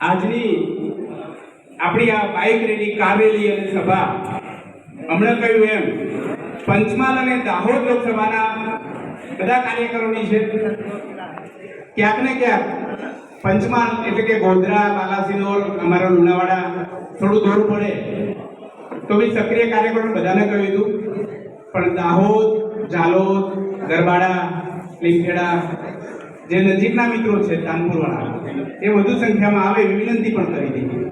આજની આપણી આ બાઇક રેલી કાવેલી અને સભા, હમણાં કહ્યું એમ, પંચમહાલ અને દાહોદ લોકસભાના બધા કાર્યકરોની છે. ક્યાંક ને ક્યાંક પંચમહાલ એટલે કે ગોધરા, બાલાસિનોર, અમારા લુણાવાડા થોડું દૂર પડે. તો બી સક્રિય કાર્યકરો બધાને કહ્યું હતું, પણ દાહોદ જાલોદ ગરબાડા, લીમખેડા જે નજીકના મિત્રો છે, કાનપુરવાળા, એ વધુ સંખ્યામાં આવે એવી વિનંતી પણ કરી દીધી.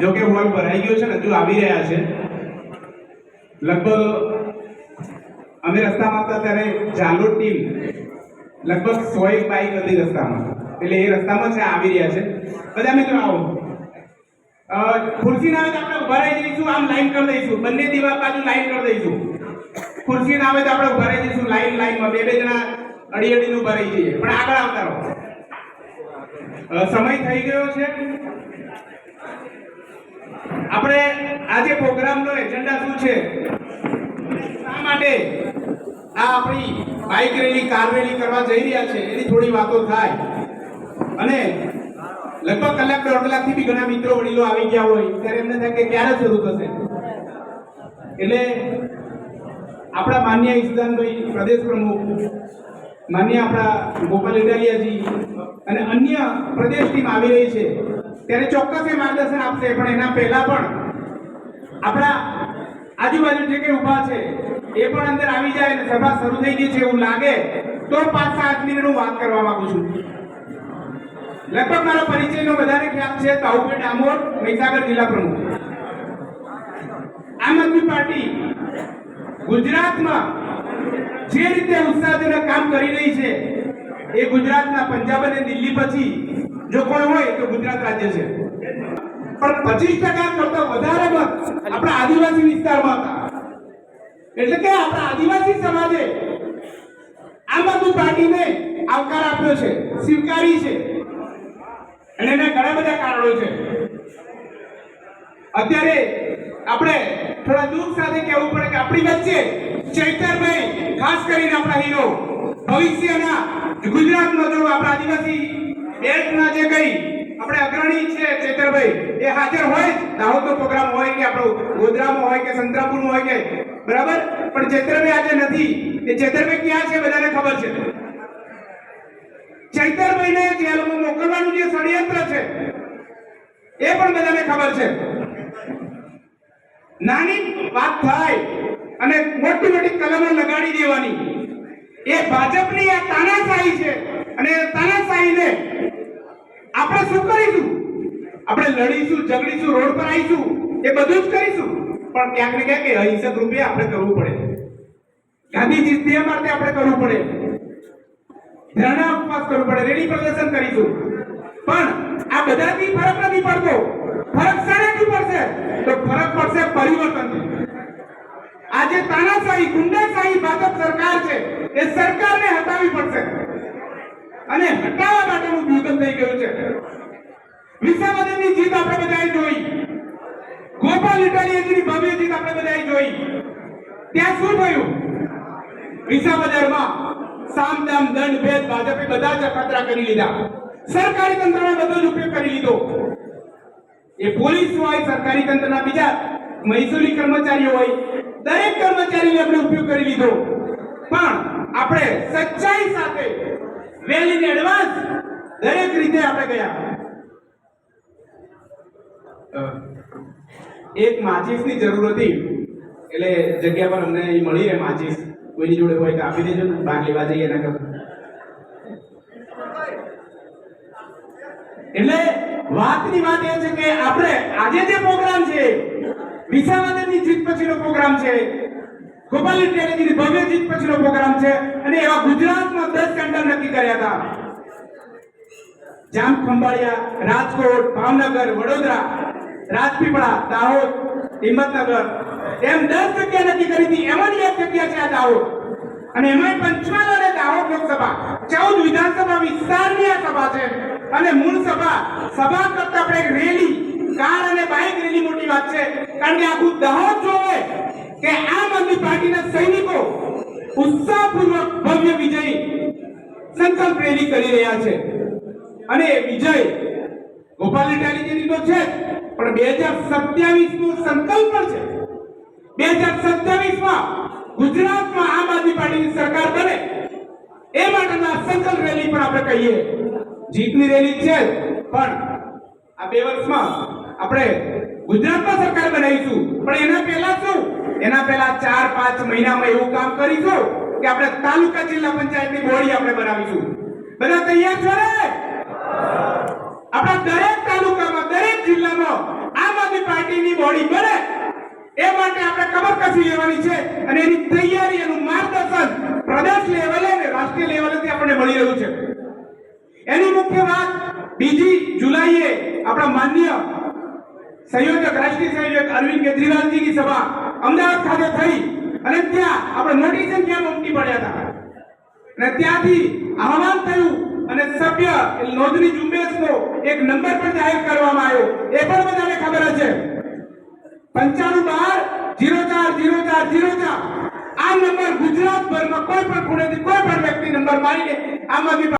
જો કે હોલ ભરાઈ ગયો છે ને, હજુ આવી રહ્યા છે. લગભગ અમે રસ્તામાં હતા ત્યારે જાલોર ટીમ લગભગ સો એક બાઇક હતી રસ્તામાં. એટલે એ રસ્તામાં છે આવી રહ્યા છે. બધા મિત્રો આવો. ખુરશી ના આવે તો આપણે ઊભા રહી જઈશું, આમ લાઈન કરી દઈશું. બંને દિવાલ બાજુ લાઈન કરી દઈશું. ખુરશી ના આવે તો આપણે ઊભા રહી જઈશું, લાઈન, લાઈનમાં બે બે જણા અડી અડીને ઊભા રહી જઈએ પણ આગળ આવતા રહો. સમય થઈ ગયો છે. આપણે આજે પ્રોગ્રામનો એજન્ડા શું છે? શા માટે આ આપણી બાઇક રેલી કાર રેલી કરવા જઈ રહ્યા છે? એની થોડી વાતો થાય. અને લગભગ કલાક, દોઢ કલાકથી બી ઘણા મિત્રો વડીલો આવી ગયા હોય, ત્યારે એમને થાય કે ક્યારે શરૂ થશે? એટલે આપણા માન્ય ઈશુદાનભાઈ પ્રદેશ પ્રમુખ માન્ય આપણા ગોપાલ ઇટાલિયાજી અને અન્ય પ્રદેશ ટીમ આવી રહી છે. ત્યારે ચોક્કસ એ માર્ગદર્શન આપશે, પણ એના પહેલા પણ આપણા આજુબાજુ જે કંઈ ઊભા છે, એ પણ અંદર આવી જાય અને સભા શરૂ થઈ ગઈ છે એવું લાગે, તો પાંચ સાત મિનિટ હું વાત કરવા માંગુ છું. લગભગ મારા પરિચયનો બધાને ખ્યાલ છે તાઉભાઈ ડામોર, મહીસાગર જિલ્લા પ્રમુખ. આમ આદમી પાર્ટી ગુજરાતમાં જે રીતે ઉત્સાહજનક કામ કરી રહી છે, એ ગુજરાતના પંજાબ અને દિલ્હી પછી જો કોઈ હોય તો ગુજરાત રાજ્ય છે. પણ પચીસ ટકા કરતા વધારે મત આપણા આદિવાસી વિસ્તારમાં હતા. એટલે કે આપણા આદિવાસી સમાજે આમ આદમી પાર્ટીને આવકાર આપ્યો છે, સ્વીકારી છે. અને એના ઘણા બધા કારણો છે. અત્યારે આપણે થોડા દુઃખ સાથે કહેવું પડે કે આપણી વચ્ચે ચૈતરભાઈ, ખાસ કરીને આપણા હીરો. ભવિષ્યના ગુજરાતમાં જો આપણા આદિવાસી બેલ્ટના જે કઈ આપણે અગ્રણી છે ચેતરભાઈ, એ હાજર હોય દાહોદનો પ્રોગ્રામ હોય કે આપણો ગોધરામાં હોય કે સંતરાપુરમાં હોય કે, બરાબર? પણ ચૈતરભાઈ આજે નથી. એ ચેતરભાઈ ક્યાં છે બધાને ખબર છે? ચૈતરભાઈને જેલમાં મોકલવાનું જે ષડયંત્ર છે, એ પણ બધાને ખબર છે. નાની વાત થાય. અને મોટી મોટી કલમો લગાડી દેવાની. એ ભાજપની આ તાનાશાહી છે. અને તાનાશાહીને આપણે શું કરીશું? આપણે લડીશું, ઝઘડીશું, રોડ પર આવીશું, એ બધું જ કરીશું. પણ ક્યાંક ને ક્યાંક અહિંસક રૂપે આપણે કરવું પડે. ગાંધીજી તે માટે આપણે કરવું પડે. ધરણા ઉપવાસ કરવું પડે. રેલી પ્રદર્શન કરીશું. પણ આ બધાથી ફરક નથી પડતો ફરક શાનાથી પડશે તો ફરક પડશે પરિવર્તનથી આજે તાનાશાહી, ગુંડાશાહી ભાજપ સરકાર છે, એ સરકારને હટાવી પડશે. અને હટાવવા માટેનું યુદ્ધ થઈ ગયું છે. વિસાવદનની જીત આપણે બધાએ જોઈ. ગોપાલ ઇટાલિયાજીની ભવ્ય જીત આપણે બધાએ જોઈ. ત્યાં શું થયું? વિસાવદરમાં સામ દામ દંડ, ભેદ ભાજપે બધા જ અખતરા કરી લીધા. સરકારી તંત્રનો બધો જ ઉપયોગ કરી લીધો. એ પોલીસ હોય, સરકારી તંત્રના બીજા મહેસૂલી કર્મચારીઓ હોય દરેક કર્મચારીને આપણે ઉપયોગ કરી લીધો. પણ આપણે સચ્ચાઈ સાથે વેલ ઇન એડવાન્સ દરેક રીતે આપણે ગયા. એક માચિસની જરૂર હતી. એટલે જગ્યા પર અમને એ મળી રહે માચિસ. કોઈની જોડે હોય તો આપી દેજો ને, બહાર લેવા જઈએ કરતા. એટલે વાતની વાત એ છે કે આપણે આજે જે પ્રોગ્રામ છે વિસાવદનની જીત પછીનો પ્રોગ્રામ છે. ગોપાલ ઇટાલિયાની ભવ્ય જીત પછીનો પ્રોગ્રામ છે અને એવા ગુજરાતમાં દસ સેન્ટર નક્કી કર્યા હતા. જામ ખંભાળિયા, રાજકોટ, ભાવનગર, વડોદરા, રાજપીપળા, દાહોદ, હિંમતનગર, એમ દસ જગ્યા નક્કી કરી હતી. એમાંની એક જગ્યા છે આ દાહોદ. અને એમાં પંચમહાલ અને દાહોદ લોકસભા. ચૌદ વિધાનસભા વિસ્તારની આ સભા છે. અને મૂળ સભા સભા કરતા આપણે રેલી કાર અને બાઇક રેલી મોટી વાત છે. કારણ કે આખું દાહોદ જોવે કે આમ આદમી પાર્ટીના સૈનિકો ઉત્સાહપૂર્વક ભવ્ય વિજય સંકલ્પ રેલી કરી રહ્યા છે. અને વિજય ગોપાલ ભોપાલની તો છે પણ બે હજાર સત્યાવીસ નો સંકલ્પ પણ છે. બે હજાર સત્યાવીસમાં ગુજરાતમાં આમ આદમી પાર્ટીની સરકાર બને એ માટેના સંકલ્પ રેલી પણ આપણે કહીએ. જીતની રેલી છે પણ આ બે વર્ષમાં આપણે ગુજરાતમાં સરકાર બનાવીશું. પણ એના પહેલા શું? એના પહેલા ચાર, પાંચ મહિનામાં એવું કામ કરીશું કે આપણે તાલુકા જિલ્લા પંચાયતની બોડી આપણે બનાવીશું. બધા તૈયાર છો ને? આપણા દરેક તાલુકામાં, દરેક જિલ્લામાં આમ આદમી પાર્ટીની બોડી બને. એ માટે આપણે કમર કસી લેવાની છે અને એની તૈયારી, એનું માર્ગદર્શન પ્રદેશ લેવલે અને રાષ્ટ્રીય લેવલેથી આપણને મળી રહ્યું છે. એની મુખ્ય વાત બીજી જુલાઈએ આપણા માન્ય સંયોજક રાષ્ટ્રીય સંયોજક અરવિંદ કેજરીવાલજીની સભા અમદાવાદ ખાતે થઈ. અને ત્યાં આપણે મોટી સંખ્યામાં ઉમટી પડ્યા હતા? અને ત્યાંથી આહવાન થયું અને સભ્ય નોંધણી ઝુંબેશનો એક નંબર પણ જાહેર કરવામાં આવ્યો. એ પણ બધાને ખબર હશે. પંચાણું બાર, જીરો ચાર જીરો ચાર જીરો ચાર. આ નંબર ગુજરાતભરમાં કોઈ પણ ખૂણેથી કોઈ પણ વ્યક્તિ નંબર મારીને આમ